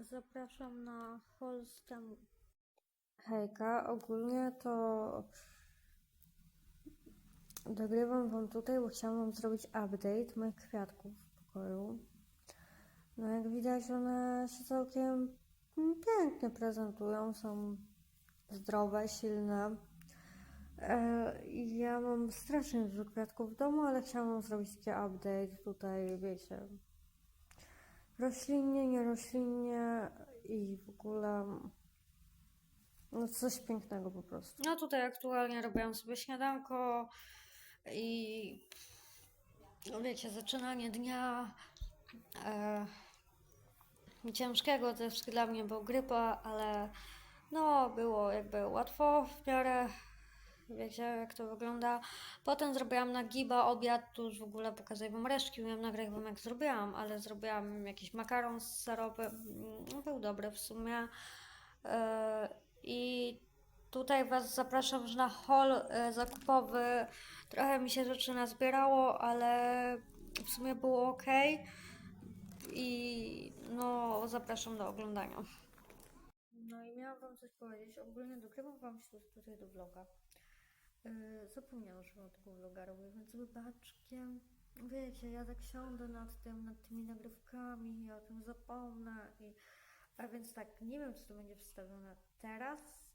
Zapraszam na temu. Hejka, ogólnie to dogrywam wam tutaj, bo chciałam wam zrobić update moich kwiatków w pokoju. No jak widać one się całkiem pięknie prezentują, są zdrowe, silne. E, ja mam strasznie dużo kwiatków w domu, ale chciałam zrobić taki update tutaj, wiecie, roślinnie, nie roślinnie i w ogóle no coś pięknego po prostu. No tutaj aktualnie robiłam sobie śniadanko i no wiecie, zaczynanie dnia e, ciężkiego też dla mnie, bo grypa, ale no było jakby łatwo w miarę. Wiecie, jak to wygląda. Potem zrobiłam na giba obiad, tu już w ogóle pokazuję wam resztki, miałam nagrać wam jak zrobiłam, ale zrobiłam jakiś makaron z seropem, Mm, był dobry w sumie. E, I tutaj was zapraszam już na haul e, zakupowy. Trochę mi się rzeczy nazbierało, ale w sumie było ok. I no, zapraszam do oglądania. No i miałam wam coś powiedzieć. Ogólnie dogrywam wam się tutaj do vloga. Yy, zapomniałam, że mam tego vloga robię, więc wybaczkiem. Wiecie, ja tak siądę nad tym, nad tymi nagrywkami, ja o tym zapomnę i... A więc tak, nie wiem, czy to będzie wstawione teraz,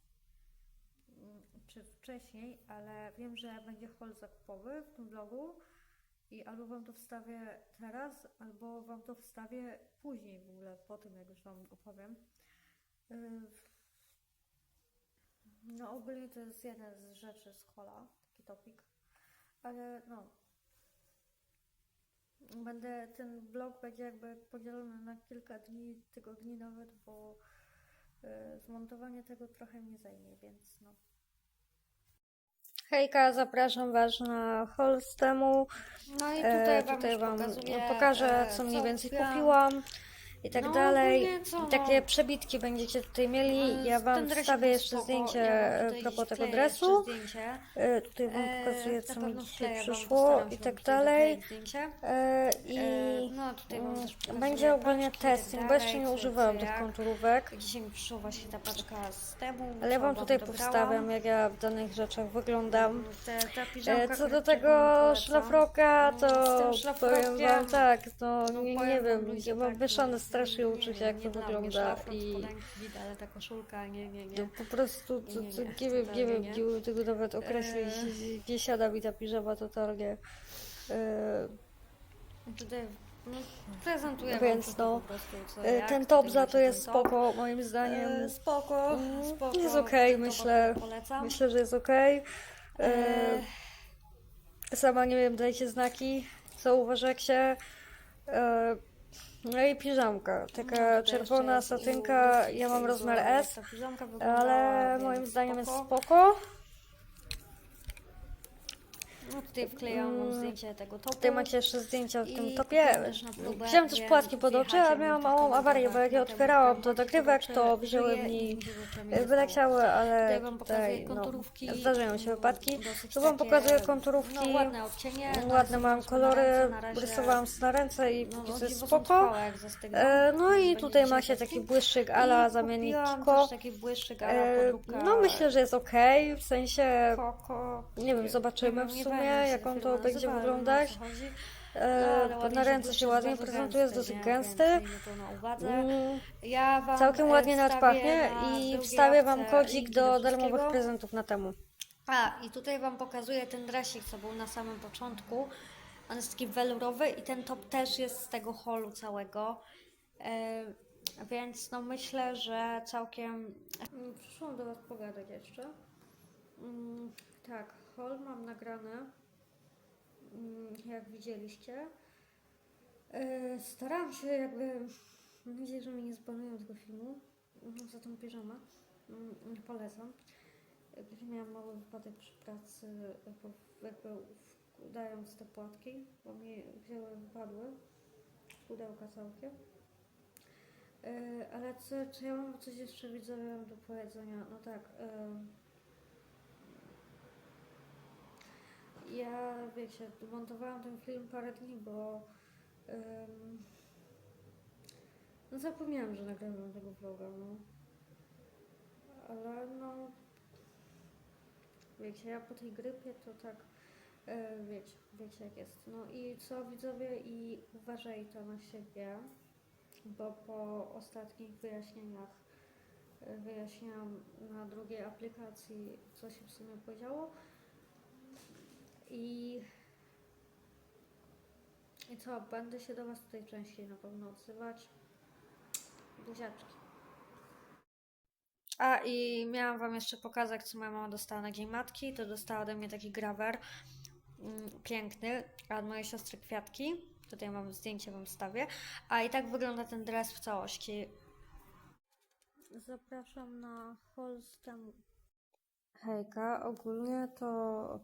mm, czy wcześniej, ale wiem, że będzie haul zakupowy w tym vlogu i albo wam to wstawię teraz, albo wam to wstawię później w ogóle, po tym jak już wam opowiem. No ogólnie to jest jedna z rzeczy z hola, taki topik, ale no. Będę, ten vlog będzie jakby podzielony na kilka dni, tygodni nawet, bo y, zmontowanie tego trochę mnie zajmie, więc no. Hejka, zapraszam Was na haul z temu. No i E, tutaj wam, tutaj wam pokazuję, pokażę, e, co mniej więcej kupiłam. I tak No, dalej. ogólnie co, I takie no. przebitki będziecie tutaj mieli. E, Ja Wam wstawię jeszcze spoko. zdjęcie Ja e, propos tego dresu. E, Tutaj Wam E, pokazuję, co mi dzisiaj przyszło postaram i się tak tutaj dalej. dokleić Zdjęcie. E, I E, no, tutaj mm, będzie ogólnie i tak testing, bo jeszcze dalej, nie używałam tych konturówek. Dzisiaj mi przyszła właśnie ta paczka z temu. Ale ja Wam tutaj powstawiam, jak ja w danych rzeczach wyglądam. E, Co do tego szlafroka, Mm, z to powiem Wam tak, no No, nie, wiem, ja mam tak, mieszane no, strasznie nie uczucia, wiem, jak nie to wygląda i git, ale ta koszulka, nie, nie, nie. no, po prostu to, Nie, nie, to, nie, nie wiem, nie wiem, nie. bym tego nawet określić, Eee. gdzie siada mi ta piżama totalnie. E, Tutaj no, prezentuję Więc no, po prostu, e, ten top za to jest ten top. spoko, moim zdaniem. E, spoko, Mm, spoko. jest okej, top myślę. Myślę, że jest okej. E, E, Sama nie wiem, dajcie znaki, co uważacie. E, No i piżamka, taka no, czerwona satynka, ja mam rozmiar S, ale moim zdaniem jest spoko. No tutaj wklejałam wam Mm, zdjęcie tego topu. Tutaj macie jeszcze zdjęcia w tym topie. Wziąłem też płatki pod oczy, a miałam małą awarię, bo jak ja nagrywka, otwierałam do nagrywek, to wzięły mi, nie wyleciały, ale Tutaj no, zdarzają się wypadki. Tu wam pokazuję konturówki, No ładne ładne mam kolory, rysowałam na ręce i No, póki no, co jest są spoko. E, no i tutaj macie taki błyszczyk ala zamiennik Kiko. E, podróbka no myślę, że jest okej, w sensie nie wiem, zobaczymy w sumie, pamiętam, jak on to będzie wyglądać. E, No, na ręce się ładnie prezentuje, jest dosyć gęsty. Mm, Całkiem e, ładnie nawet pachnie i wstawię wam kodzik do darmowych prezentów na temu. A, i tutaj Wam pokazuję ten dresik, co był na samym początku. On jest taki welurowy i ten top też jest z tego holu całego. E, więc no myślę, że całkiem... Mm, Przyszłam do Was pogadać jeszcze. Mm, tak, hol mam nagrany, mm, jak widzieliście. E, starałam się jakby... Mam że mi nie zbanują tego filmu. No, za tą piżamę. Mm, polecam. Gdy miałam mały wypadek przy pracy, jakby, dając te płatki, bo mi wzięły, wypadły z pudełka całkiem. Yy, ale co, czy ja mam coś jeszcze widzowie do powiedzenia? No tak. Yy, ja, wiecie, montowałam ten film parę dni, bo ym, No zapomniałam, że nagrywam tego vloga, no. Ale no... Wiecie, ja po tej grypie to tak... E, wiecie, wiecie jak jest. No i co widzowie i uważajcie na siebie, bo po ostatnich wyjaśnieniach e, wyjaśniałam na drugiej aplikacji, co się w sumie podziało. I i co, będę się do Was tutaj częściej na pewno odzywać. Buziaczki. A i miałam Wam jeszcze pokazać, co moja mama dostała na Dzień Matki. To dostała ode mnie taki grawer mm, piękny, a od mojej siostry kwiatki. Tutaj mam zdjęcie, Wam wstawię. A i tak wygląda ten dres w całości. Zapraszam na temu. Hejka, ogólnie to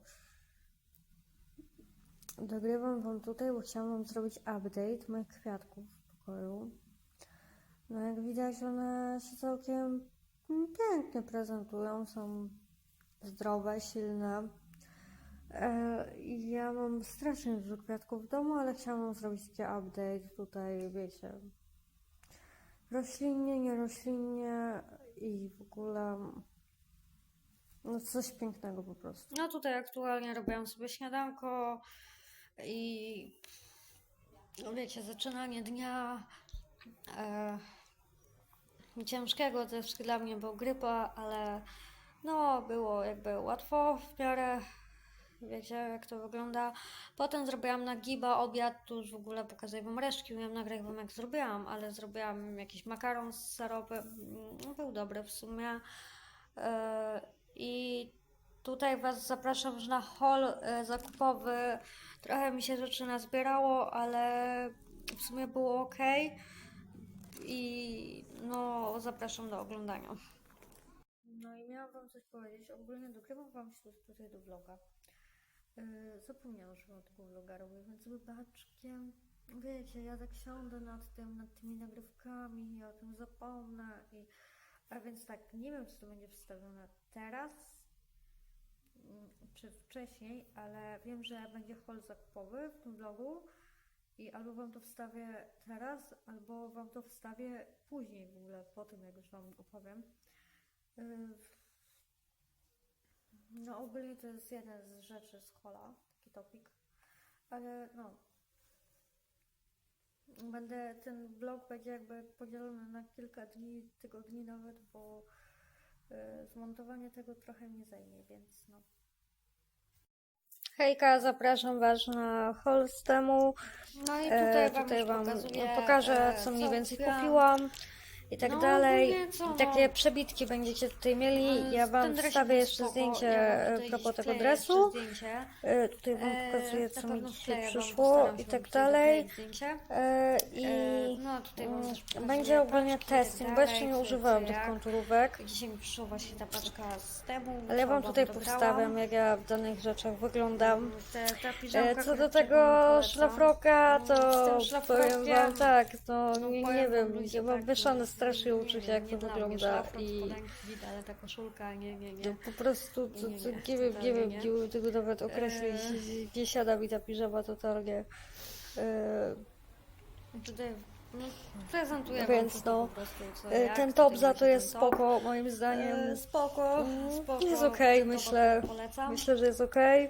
Dogrywam wam tutaj, bo chciałam wam zrobić update moich kwiatków w pokoju. No jak widać one się całkiem pięknie prezentują, są zdrowe, silne. E, ja mam strasznie dużo kwiatków w domu, ale chciałam wam zrobić taki update tutaj, wiecie. Roślinnie, nie roślinnie i w ogóle no coś pięknego po prostu. No tutaj aktualnie robiłam sobie śniadanko i no wiecie, zaczynanie dnia e, ciężkiego też dla mnie był grypa, ale no było jakby łatwo w miarę. Wiecie, jak to wygląda. Potem zrobiłam na giba obiad, tu już w ogóle pokazuję wam resztki, miałam nagrać wam jak zrobiłam, ale zrobiłam jakiś makaron z serowym, no, był dobry w sumie. E, I tutaj Was zapraszam już na haul e, zakupowy. Trochę mi się rzeczy nazbierało, ale w sumie było ok. I no, zapraszam do oglądania. No i miałam Wam coś powiedzieć. Ogólnie dogrywam Wam się tutaj do vloga. Yy, zapomniałam, że mam tego vloga robię, więc wybaczkiem. Wiecie, ja tak siądę nad tym, nad tymi nagrywkami, ja o tym zapomnę i... A więc tak, nie wiem, czy to będzie wstawione teraz, czy wcześniej, ale wiem, że będzie haul zakupowy w tym vlogu i albo Wam to wstawię teraz, albo Wam to wstawię później w ogóle, po tym jak już Wam opowiem. Yy, No ogólnie to jest jedna z rzeczy z hola, taki topik, ale no Będę, ten vlog będzie jakby podzielony na kilka dni, tygodni nawet, bo zmontowanie tego trochę mnie zajmie, więc no. Hejka, zapraszam Was na haul z temu. No i E, tutaj Wam, tutaj wam pokazuję, pokażę, e, co mniej więcej kupiłam. I tak No, dalej. ogólnie co, I takie no. przebitki będziecie tutaj mieli. Ale Ja Wam wstawię jeszcze zdjęcie e, propos tego dresu. E, Tutaj Wam E, pokazuję, co mi dzisiaj przyszło i tak dalej. E, I E, no, tutaj wam mm, też pokazuję będzie ogólnie paczki i tak testing, bo jeszcze dalej, nie co- używałam co tych jak. konturówek. Dzisiaj mi przyszła właśnie ta paczka z temu. Ale ja Wam tutaj dobrałam. powstawiam, jak ja w danych rzeczach wyglądam. E, co do tego szlafroka, Z to tym powiem Wam tak, no no nie, wiem, ja mam mieszane no, strasznie nie, jak to wygląda i ale ta koszulka, nie, nie, nie. no, po prostu, to, Nie, nie, wiem, nie wiem, nie. bym tego nawet określić, E. nie siada mi ta piżama totalnie. E, Tutaj no, prezentuję wam Więc no, po prostu co e, ten top za to jest top. spoko, moim zdaniem. E, spoko, Mm, spoko. jest okej, top myślę. Polecam. Myślę, że jest okej.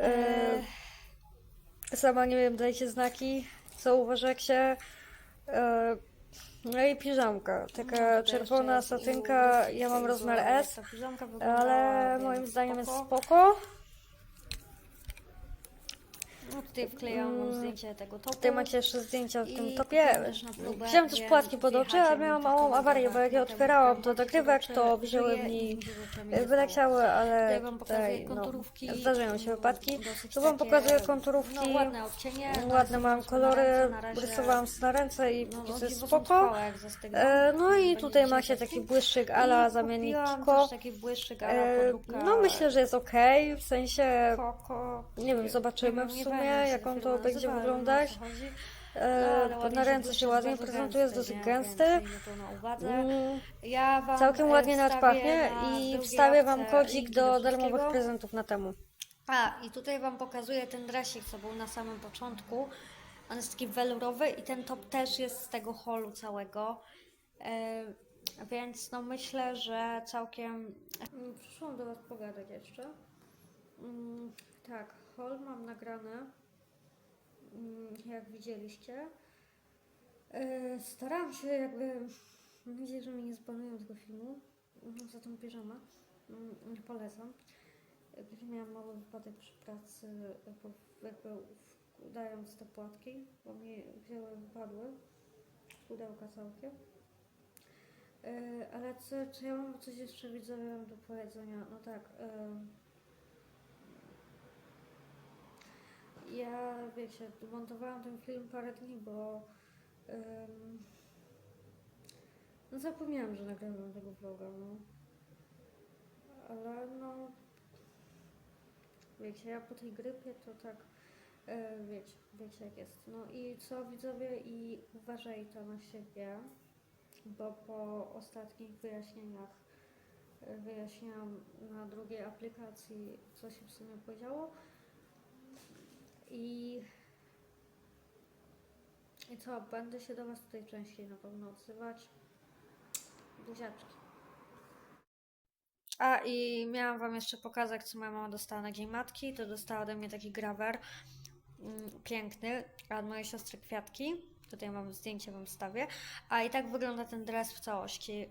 E, E, Sama nie wiem, dajcie znaki, co uważacie. E, No i piżamka, no, taka tutaj czerwona satynka, ja mam rozmiar S, ale moim zdaniem jest spoko. No tutaj wklejałam Mm, zdjęcie tego topu. Tutaj macie jeszcze zdjęcia w tym topie. Wziąłem też płatki pod oczy, a miałam jakbym małą awarię, bo jak ja potem otwierałam dogrywek, pod to wzięły mi, wyleciały, ale Tutaj no, konturówki. zdarzają się no, wypadki. Tu wam pokazuję konturówki, No, ładne odcienie. ładne mam narysowałam kolory, rysowałam sobie na ręce i No, póki no, co jest są spoko. E, no i tutaj dzisiaj macie taki błyszczyk ala zamiennik Kiko. E, podróbka no myślę, że jest okej, w sensie nie wiem, zobaczymy w sumie, wiem, jak on to będzie wyglądać. E, No, na ręce się ładnie prezentuje, jest dosyć gęsty. Mm, Całkiem e, ładnie nawet pachnie i wstawię wam kodzik do darmowych prezentów na temu. A, i tutaj wam pokazuję ten dresik, co był na samym początku. On jest taki welurowy i ten top też jest z tego holu całego. E, więc no myślę, że całkiem. Mm, Przyszłam do Was pogadać jeszcze. Mm, tak, hol mam nagrany, mm, jak widzieliście. Yy, Starałam się jakby, mam że mi nie zbanują tego filmu, Mhm, za tą piżamę. Mm, Nie polecam. Jakby miałam mały wypadek przy pracy, jakby, jakby udając te płatki, bo mi wzięły, wypadły, pudełka całkiem. Yy, ale co, czy ja mam coś jeszcze widzowie do powiedzenia? No tak. Yy, ja wiecie, montowałam ten film parę dni, bo ym, no zapomniałam, że nagrywam tego vloga, no. Ale no wiecie, ja po tej grypie to tak yy, wiecie, wiecie jak jest. No i co widzowie i uważajcie na siebie bo po ostatnich wyjaśnieniach y, wyjaśniłam na drugiej aplikacji, co się w sumie podziało. I, I co, będę się do Was tutaj częściej na pewno odzywać. Buziaczki. A i miałam Wam jeszcze pokazać, co moja mama dostała na Dzień Matki. To dostała ode mnie taki grawer mm, piękny, a od mojej siostry kwiatki. Tutaj mam zdjęcie, Wam wstawię. A i tak wygląda ten dres w całości.